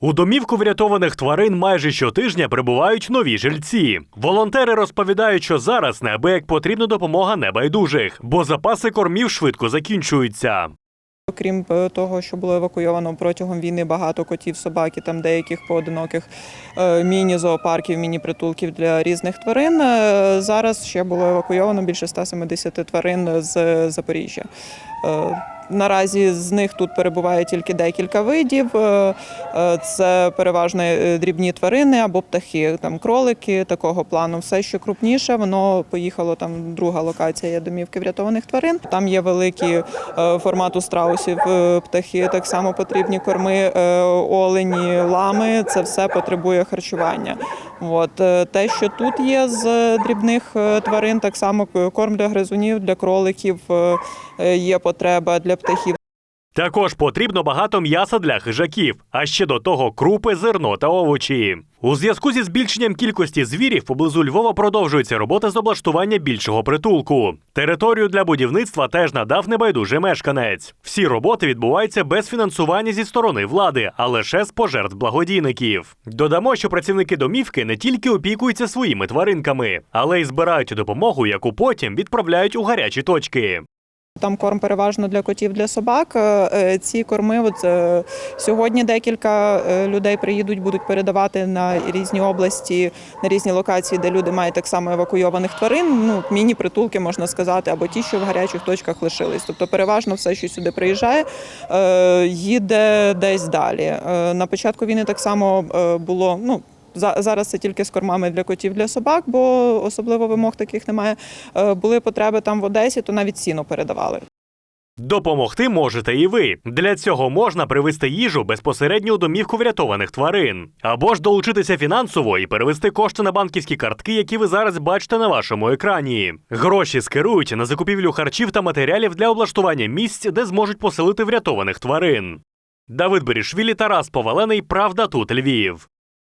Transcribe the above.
У домівку врятованих тварин майже щотижня прибувають нові жильці. Волонтери розповідають, що зараз неабияк потрібна допомога небайдужих, бо запаси кормів швидко закінчуються. Окрім е, того, що було евакуйовано протягом війни багато котів, собак і там деяких поодиноких е, міні-зоопарків, міні-притулків для різних тварин. е, Зараз ще було евакуйовано більше 170 тварин з Запоріжжя. Наразі з них тут перебуває тільки декілька видів. Е, е, Це переважно е, дрібні тварини або птахи, там кролики такого плану. Все, що крупніше, воно поїхало там. Друга локація є домівки врятованих тварин. Там є великі формату страусів птахи, так само потрібні корми, олені, лами. Це все потребує харчування. От е, те, що тут є з дрібних е, тварин, так само корм для гризунів, для кроликів е, е, є потреба для птахів. Також потрібно багато м'яса для хижаків, а ще до того крупи, зерно та овочі. У зв'язку зі збільшенням кількості звірів поблизу Львова продовжується робота з облаштування більшого притулку. Територію для будівництва теж надав небайдужий мешканець. Всі роботи відбуваються без фінансування зі сторони влади, а лише з пожертв благодійників. Додамо, що працівники домівки не тільки опікуються своїми тваринками, але й збирають допомогу, яку потім відправляють у гарячі точки. Там корм переважно для котів, для собак. Е, е, Ці корми, от е, сьогодні декілька людей приїдуть, будуть передавати на різні області, на різні локації, де люди мають так само евакуйованих тварин. Ну, міні-притулки можна сказати, або ті, що в гарячих точках лишились. Тобто, переважно все, що сюди приїжджає, їде десь далі. На початку війни так само було. Ну, Зараз це тільки з кормами для котів, для собак, бо особливо вимог таких немає. Е, Були потреби там в Одесі, то навіть сіно передавали. Допомогти можете і ви. Для цього можна привезти їжу безпосередньо у домівку врятованих тварин, або ж долучитися фінансово і перевести кошти на банківські картки, які ви зараз бачите на вашому екрані. Гроші скерують на закупівлю харчів та матеріалів для облаштування місць, де зможуть поселити врятованих тварин. Давид Берішвілі, Тарас Повалений. Правда тут Львів.